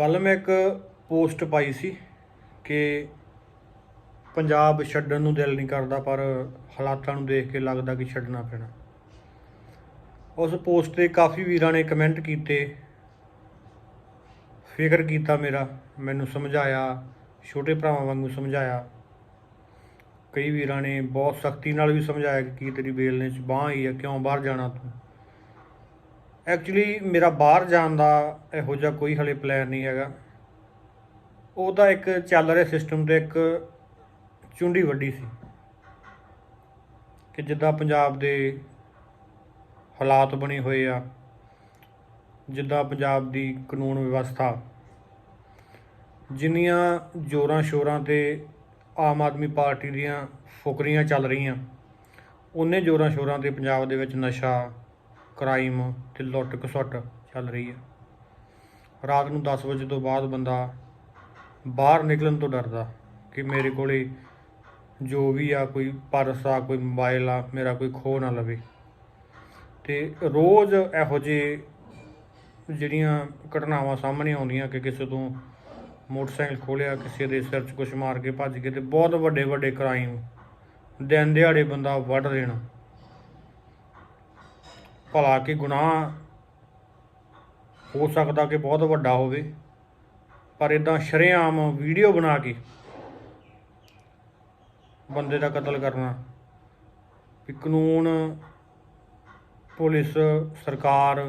ਕੱਲ ਮੈਂ ਇੱਕ ਪੋਸਟ ਪਾਈ ਸੀ ਕਿ ਪੰਜਾਬ ਛੱਡਣ ਨੂੰ ਦਿਲ ਨਹੀਂ ਕਰਦਾ, ਪਰ ਹਾਲਾਤਾਂ ਨੂੰ ਦੇਖ ਕੇ ਲੱਗਦਾ ਕਿ ਛੱਡਣਾ ਪੈਣਾ। ਉਸ ਪੋਸਟ ਤੇ ਕਾਫੀ ਵੀਰਾਂ ਨੇ ਕਮੈਂਟ ਕੀਤੇ, ਫਿਕਰ ਕੀਤਾ ਮੇਰਾ, ਮੈਨੂੰ ਸਮਝਾਇਆ, ਛੋਟੇ ਭਰਾਵਾਂ ਵਾਂਗੂ ਸਮਝਾਇਆ। ਕਈ ਵੀਰਾਂ ਨੇ ਬਹੁਤ ਸਖਤੀ ਨਾਲ ਵੀ ਸਮਝਾਇਆ ਕਿ ਤੇਰੀ ਬੇਲ ਨੇ ਚ ਬਾਂਹ ਆਈ ਆ, ਕਿਉਂ ਬਾਹਰ ਜਾਣਾ ਤੂੰ? ਐਕਚੁਅਲੀ ਮੇਰਾ ਬਾਹਰ ਜਾਣ ਦਾ ਇਹੋ ਜਿਹਾ ਕੋਈ ਹਲੇ ਪਲਾਨ ਨਹੀਂ ਹੈਗਾ। ਉਹ ਤਾਂ ਇੱਕ ਚੱਲ ਰਿਹਾ ਸਿਸਟਮ ਤੇ ਇੱਕ ਚੁੰਡੀ ਵੱਡੀ ਸੀ। ਕਿ ਜਿੱਦਾਂ ਪੰਜਾਬ ਦੇ ਹਾਲਾਤ ਬਣੇ ਹੋਏ ਆ, ਜਿੱਦਾਂ ਪੰਜਾਬ ਦੀ ਕਾਨੂੰਨ ਵਿਵਸਥਾ, ਜਿੰਨੀਆਂ ਜੋਰਾਂ ਸ਼ੋਰਾਂ ਤੇ ਆਮ ਆਦਮੀ ਪਾਰਟੀ ਦੀਆਂ ਫੁਕਰੀਆਂ ਚੱਲ ਰਹੀਆਂ, ਉਹਨੇ ਜੋਰਾਂ ਸ਼ੋਰਾਂ ਤੇ ਪੰਜਾਬ ਦੇ ਵਿੱਚ ਨਸ਼ਾ ਕ੍ਰਾਈਮ ਤੇ ਲੁੱਟ ਖਸੁੱਟ ਚੱਲ ਰਹੀ ਹੈ। ਰਾਤ ਨੂੰ 10 ਵਜੇ ਤੋਂ ਬਾਅਦ ਬੰਦਾ ਬਾਹਰ ਨਿਕਲਣ ਤੋਂ ਡਰਦਾ ਕਿ ਮੇਰੇ ਕੋਲੇ ਜੋ ਵੀ ਆ, ਕੋਈ ਪਰਸ ਆ, ਕੋਈ ਮੋਬਾਈਲ ਆ, ਮੇਰਾ ਕੋਈ ਖੋ ਨਾ ਲਵੇ। ਤੇ ਰੋਜ਼ ਇਹੋ ਜਿਹੇ ਜਿਹੜੀਆਂ ਘਟਨਾਵਾਂ ਸਾਹਮਣੇ ਆਉਂਦੀਆਂ ਕਿ ਕਿਸੇ ਤੋਂ ਮੋਟਰਸਾਈਕਲ ਖੋਲਿਆ ਕਿਸੇ ਦੇ ਸਿਰ 'ਚ ਕੁਛ ਮਾਰ ਕੇ ਭੱਜ ਗਏ ਤੇ ਬਹੁਤ ਵੱਡੇ ਵੱਡੇ ਕ੍ਰਾਈਮ ਦਿਨ ਦਿਹਾੜੇ ਬੰਦਾ ਵੱਢ ਦੇਣਾ। ਭਲਾ ਕਿ ਗੁਨਾਹ ਹੋ ਸਕਦਾ ਕਿ ਬਹੁਤ ਵੱਡਾ ਹੋਵੇ। ਪਰ ਇਦਾਂ ਸ਼ਰੇਆਮ ਵੀਡੀਓ ਬਣਾ ਕੇ ਬੰਦੇ ਦਾ ਕਤਲ ਕਰਨਾ ਵੀ ਕਾਨੂੰਨ, ਪੁਲਿਸ, ਸਰਕਾਰ,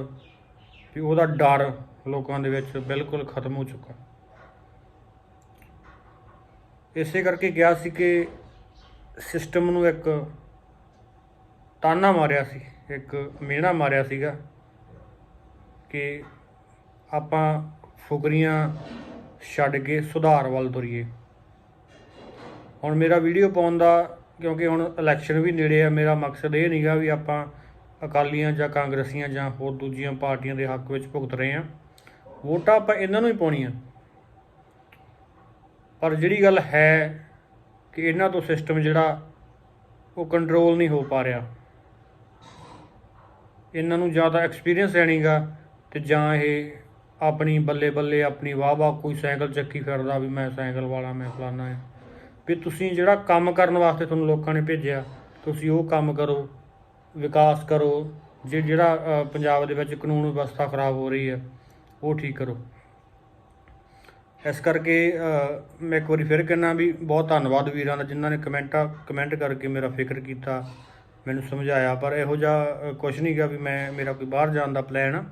ਵੀ ਉਹਦਾ ਡਰ ਲੋਕਾਂ ਦੇ ਵਿੱਚ ਬਿਲਕੁਲ ਖਤਮ ਹੋ ਚੁੱਕਾ। ਇਸੇ ਕਰਕੇ ਕਿਹਾ ਸੀ ਕਿ ਸਿਸਟਮ ਨੂੰ ਇੱਕ ਤਾਨਾ ਮਾਰਿਆ ਸੀ, ਇੱਕ ਮੇਣਾ ਮਾਰਿਆ ਸੀਗਾ ਕਿ ਆਪਾਂ ਫੁਕਰੀਆਂ ਛੱਡ ਕੇ ਸੁਧਾਰ ਵੱਲ ਤੁਰੀਏ। ਹੁਣ ਮੇਰਾ ਵੀਡੀਓ ਪਾਉਣ ਦਾ, ਕਿਉਂਕਿ ਹੁਣ ਇਲੈਕਸ਼ਨ ਵੀ ਨੇੜੇ ਆ, ਮੇਰਾ ਮਕਸਦ ਇਹ ਨਹੀਂਗਾ ਵੀ ਆਪਾਂ ਅਕਾਲੀਆਂ ਜਾਂ ਕਾਂਗਰਸੀਆਂ ਜਾਂ ਹੋਰ ਦੂਜੀਆਂ ਪਾਰਟੀਆਂ ਦੇ ਹੱਕ ਵਿੱਚ ਭੁਗਤ ਰਹੇ ਆ ਵੋਟਾਂ ਆਪਾਂ ਇਹਨਾਂ ਨੂੰ ਹੀ ਪਾਉਣੀਆਂ। ਪਰ ਜਿਹੜੀ ਗੱਲ ਹੈ ਕਿ ਇਹਨਾਂ ਤੋਂ ਸਿਸਟਮ ਜਿਹੜਾ ਉਹ ਕੰਟਰੋਲ ਨਹੀਂ ਹੋ ਪਾ ਰਿਹਾ। ਇਹਨਾਂ ਨੂੰ ਜ਼ਿਆਦਾ ਐਕਸਪੀਰੀਅੰਸ ਹੈ ਨਹੀਂਗਾ ਤੇ ਜਾਂ ਇਹ ਆਪਣੀ ਬੱਲੇ ਬੱਲੇ ਆਪਣੀ ਵਾਹ ਵਾਹ ਕੋਈ ਸਾਈਕਲ ਚੱਕੀ ਫਿਰਦਾ ਵੀ ਮੈਂ ਸਾਈਕਲ ਵਾਲਾ, ਮੈਂ ਫਲਾਨਾ ਹੈ ਵੀ ਤੁਸੀਂ ਜਿਹੜਾ ਕੰਮ ਕਰਨ ਵਾਸਤੇ ਤੁਹਾਨੂੰ ਲੋਕਾਂ ਨੇ ਭੇਜਿਆ, ਤੁਸੀਂ ਉਹ ਕੰਮ ਕਰੋ, ਵਿਕਾਸ ਕਰੋ, ਜੇ ਜਿਹੜਾ ਪੰਜਾਬ ਦੇ ਵਿੱਚ ਕਾਨੂੰਨ ਵਿਵਸਥਾ ਖਰਾਬ ਹੋ ਰਹੀ ਹੈ, ਉਹ ਠੀਕ ਕਰੋ। ਇਸ ਕਰਕੇ ਮੈਂ ਇੱਕ ਵਾਰੀ ਫਿਰ ਕਹਿਣਾ ਵੀ ਬਹੁਤ ਧੰਨਵਾਦ ਵੀਰਾਂ ਦਾ ਜਿਨ੍ਹਾਂ ਨੇ ਕਮੈਂਟਾਂ, ਕਮੈਂਟ ਕਰਕੇ ਮੇਰਾ ਫਿਕਰ ਕੀਤਾ। ਮੈਨੂੰ ਸਮਝਾਇਆ, ਪਰ ਇਹੋ ਜਿਹਾ ਕੁਝ ਨਹੀਂ ਗਿਆ ਵੀ ਮੈਂ, ਮੇਰਾ ਕੋਈ ਬਾਹਰ ਜਾਣ ਦਾ ਪਲਾਨ ਆ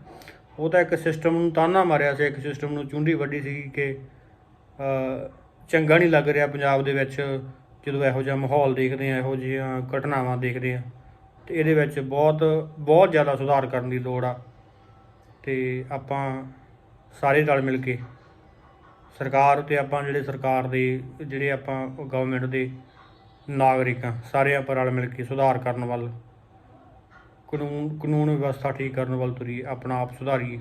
ਉਹ ਤਾਂ ਇੱਕ ਸਿਸਟਮ ਨੂੰ ਤਾਨਾ ਮਾਰਿਆ ਸੀ, ਇੱਕ ਸਿਸਟਮ ਨੂੰ ਚੁੰਡੀ ਵੱਡੀ ਸੀ ਕਿ ਚੰਗਾ ਨਹੀਂ ਲੱਗ ਰਿਹਾ ਪੰਜਾਬ ਦੇ ਵਿੱਚ, ਜਦੋਂ ਇਹੋ ਜਿਹਾ ਮਾਹੌਲ ਦੇਖਦੇ ਆ ਇਹੋ ਜਿਹੀਆਂ ਘਟਨਾਵਾਂ ਦੇਖਦੇ ਆ ਤੇ ਇਹਦੇ ਵਿੱਚ ਬਹੁਤ ਬਹੁਤ ਜ਼ਿਆਦਾ ਸੁਧਾਰ ਕਰਨ ਦੀ ਲੋੜ ਆ। ਤੇ ਆਪਾਂ ਸਾਰੇ ਰਲ ਮਿਲ ਕੇ, ਸਰਕਾਰ ਤੇ ਆਪਾਂ ਜਿਹੜੇ ਸਰਕਾਰ ਦੇ, ਜਿਹੜੇ ਆਪਾਂ ਗਵਰਨਮੈਂਟ ਦੇ ਨਾਗਰਿਕ ਆ ਸਾਰੇ ਆਪਾਂ ਰਲ ਮਿਲ ਕੇ ਸੁਧਾਰ ਕਰਨ ਵੱਲ, ਕਾਨੂੰਨ ਕਾਨੂੰਨ ਵਿਵਸਥਾ ਠੀਕ ਕਰਨ ਵੱਲ ਤੁਰੀਏ ਆਪਣਾ ਆਪ ਸੁਧਾਰੀਏ।